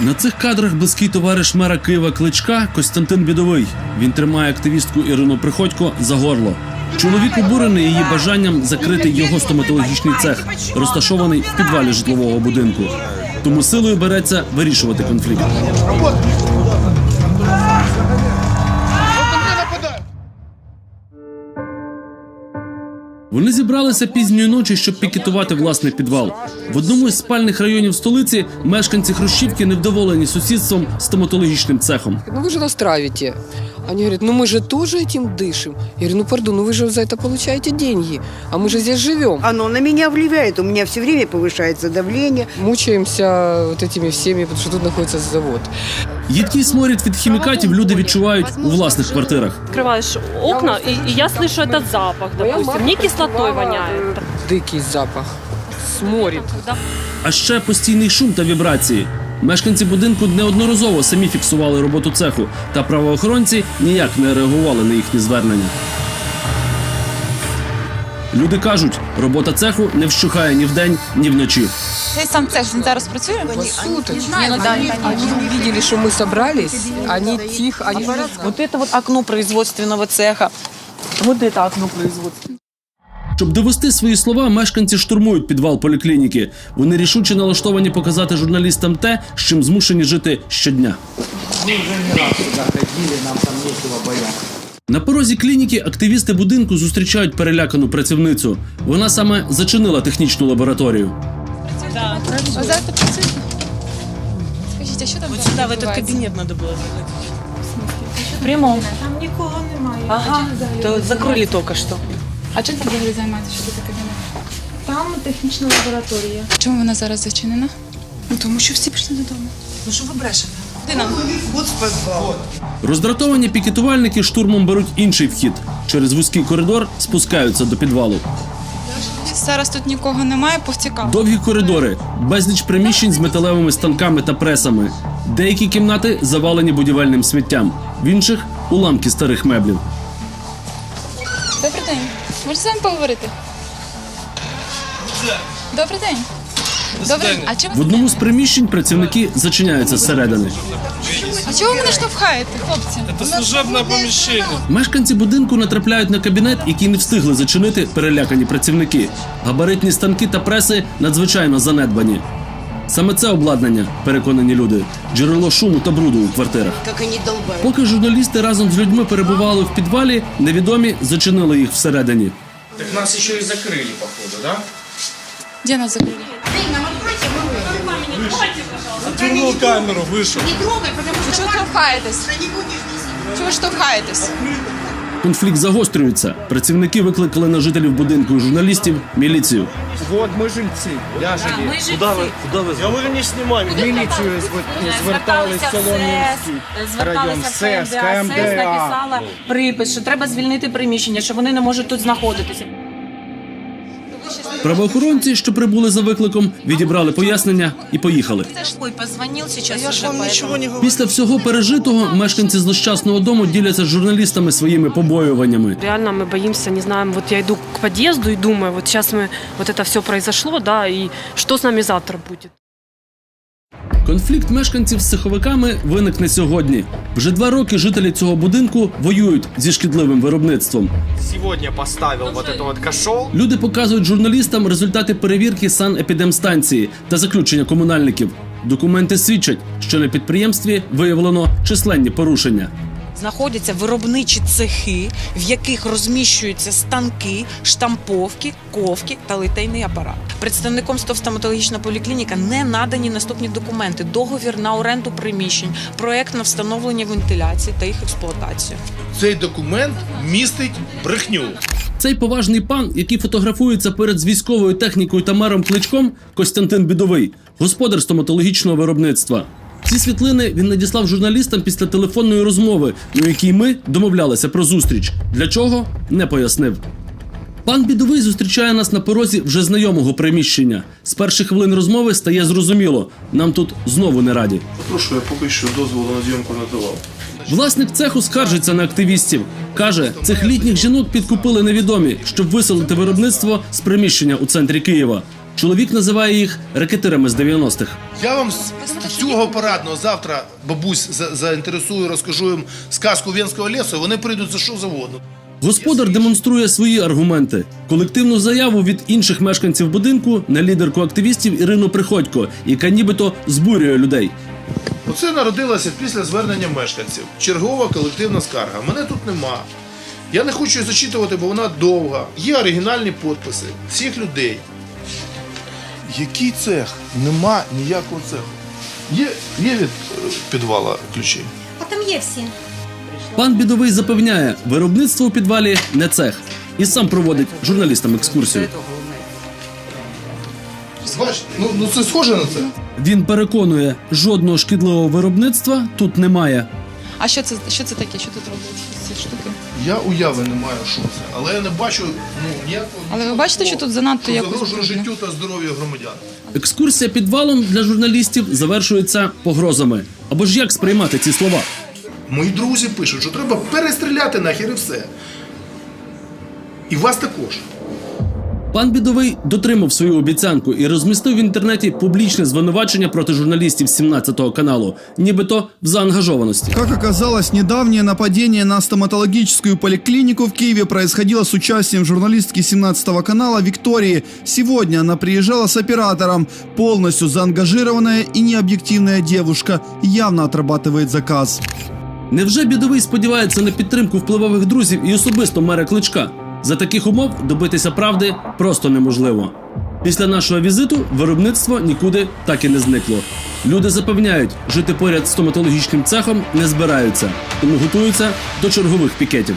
На цих кадрах близький товариш мера Києва Кличка Костянтин Бідовий. Він тримає активістку Ірину Приходько за горло. Чоловік обурений її бажанням закрити його стоматологічний цех, розташований в підвалі житлового будинку. Тому силою береться вирішувати конфлікт. Вони зібралися пізньої ночі, щоб пікетувати власний підвал. В одному із спальних районів столиці мешканці Хрущівки невдоволені сусідством стоматологічним цехом. Ну ви ж нас травите. Они говорят, ну мы же тоже этим дышим. Я говорю, ну пардон, ну вы же за это получаете деньги, а мы же здесь живем. Оно на меня влияет, у меня все время повышается давление. Мучаемся вот этими всеми, потому что тут находится завод. Їдкий сморід від хімікатів люди відчувають у власних квартирах. Открываешь окна, и, и я слышу этот запах, допустим. Мне кислотой воняет. Дикий запах. Сморит. Да. А ще постійний шум та вібрації. Мешканці будинку неодноразово самі фіксували роботу цеху, та правоохоронці ніяк не реагували на їхні звернення. Люди кажуть, робота цеху не вщухає ні вдень, ні вночі. Цей сам цех він зараз працює? Суточно. Не, ну да, Они, они увидели, что мы собрались, они тихо, они Вот это вот окно производственного цеха. Вот это окно производственного. Щоб довести свої слова, мешканці штурмують підвал поліклініки. Вони рішуче налаштовані показати журналістам те, з чим змушені жити щодня. На порозі клініки активісти будинку зустрічають перелякану працівницю. Вона саме зачинила технічну лабораторію. Ви зараз тут працюєте? Скажіть, а що там Вот зараз сюда, в этот відбувається? кабинет надо было заходить. В прямом. Там никого немає. Ага, то закрыли только что. А чим там взагалі займаєтеся? Що це за кабінет? Там технічна лабораторія. Чому вона зараз зачинена? Ну тому що всі пішли додому. Ну що ви брешете? Ти нам. Роздратовані пікетувальники штурмом беруть інший вхід. Через вузький коридор спускаються до підвалу. Зараз тут нікого немає, повтікав. Довгі коридори, безліч приміщень з металевими станками та пресами. Деякі кімнати завалені будівельним сміттям, в інших уламки старих меблів. Добрий день. Можете з вами поговорити? Добрий день. Добрий день. А чому В одному з приміщень працівники зачиняються зсередини. а чого ви мене штовхаєте, хлопці? Мешканці будинку натрапляють на кабінет, який не встигли зачинити перелякані працівники. Габаритні станки та преси надзвичайно занедбані. Саме це обладнання, переконані люди, джерело шуму та бруду у квартирах. Поки журналісти разом з людьми перебували в підвалі, невідомі зачинили їх всередині. Так нас еще и закрыли, походу, да? Де нас закрили? Отвернул камеру, вышел. Ви чого штовхаєтесь? Чого ви штовхаєтесь? Конфлікт загострюється. Працівники викликали на жителів будинку і журналістів міліцію. Вот мы жильцы. Я же Куда вы, куда вы? Я говорю, не снимай. В міліцію звертались Солом'янський район, СЕС, КМДА. написала припис, що треба звільнити приміщення, що вони не можуть тут знаходитися. Правоохоронці, що прибули за викликом, відібрали пояснення і поїхали. Ой, позвонив зараз Я ж вам ничего не говорю. Після всього пережитого мешканці злощасного дому діляться з журналістами своїми побоюваннями. Реально мы боимся, не знаем, вот я иду к подъезду и думаю, вот сейчас мы, вот это все произошло, да, и что с нами завтра будет. Конфлікт мешканців з цеховиками виникне сьогодні. Вже два роки жителі цього будинку воюють зі шкідливим виробництвом. Сьогодні поставив вот это вот кашол. Люди показують журналістам результати перевірки санепідемстанції та заключення комунальників. Документи свідчать, що на підприємстві виявлено численні порушення. Знаходяться виробничі цехи, в яких розміщуються станки, штамповки, ковки та литейний апарат. Представником стоматологічна поліклініка не надані наступні документи: договір на оренду приміщень, проект на встановлення вентиляції та їх експлуатацію. Цей документ містить брехню. Цей поважний пан, який фотографується перед з військовою технікою та мером кличком, Костянтин Бідовий, господар стоматологічного виробництва. Ці світлини він надіслав журналістам після телефонної розмови, у якій ми домовлялися про зустріч. Для чого не пояснив. Пан Бідовий зустрічає нас на порозі вже знайомого приміщення. З перших хвилин розмови стає зрозуміло, нам тут знову не раді. Прошу, я поки що дозволу на зйомку не давав. Власник цеху скаржиться на активістів. Каже, цих літніх жінок підкупили невідомі, щоб виселити виробництво з приміщення у центрі Києва. Чоловік називає їх рекетирами з 90-х. Я вам з цього парадного завтра бабусь за- заінтересую, розкажу їм сказку Венського лісу, вони прийдуть за що завгодно. Господар демонструє свої аргументи: колективну заяву від інших мешканців будинку на лідерку активістів Ірину Приходько, яка нібито збурює людей. Оце народилося після звернення мешканців. Чергова колективна скарга. Мене тут нема. Я не хочу її зачитувати, бо вона довга. Є оригінальні підписи всіх людей. Який цех? Нема ніякого цеху. Є, є від е, підвала ключі. А там є всі. Пан бідовий запевняє, виробництво у підвалі не цех, і сам проводить журналістам екскурсію. Ну, ну це схоже на це. Він переконує, жодного шкідливого виробництва тут немає. А що це, що це таке? Що тут роблять ці штуки? Я уяви не маю, що це, але я не бачу ну, ніякого. Але ви бачите, що тут занадто що якось загрожує брудно? життю та здоров'ю громадян. Екскурсія підвалом для журналістів завершується погрозами. Або ж як сприймати ці слова? Мої друзі пишуть, що треба перестріляти нахер і все. І вас також. Пан бідовий дотримав свою обіцянку і розмістив в інтернеті публічне звинувачення проти журналістів 17-го каналу, нібито в заангажованості. Как оказалось, недавнее нападение на стоматологическую поликлинику в Киеве происходило с участием журналистки 17 канала Виктории. Сегодня она приезжала с оператором. Полностью заангажированная и необъективная девушка явно отрабатывает заказ. Невже бідовий сподівається на підтримку впливових друзів і особисто мера кличка? За таких умов добитися правди просто неможливо. Після нашого візиту виробництво нікуди так і не зникло. Люди запевняють, жити поряд з стоматологічним цехом не збираються, тому готуються до чергових пікетів.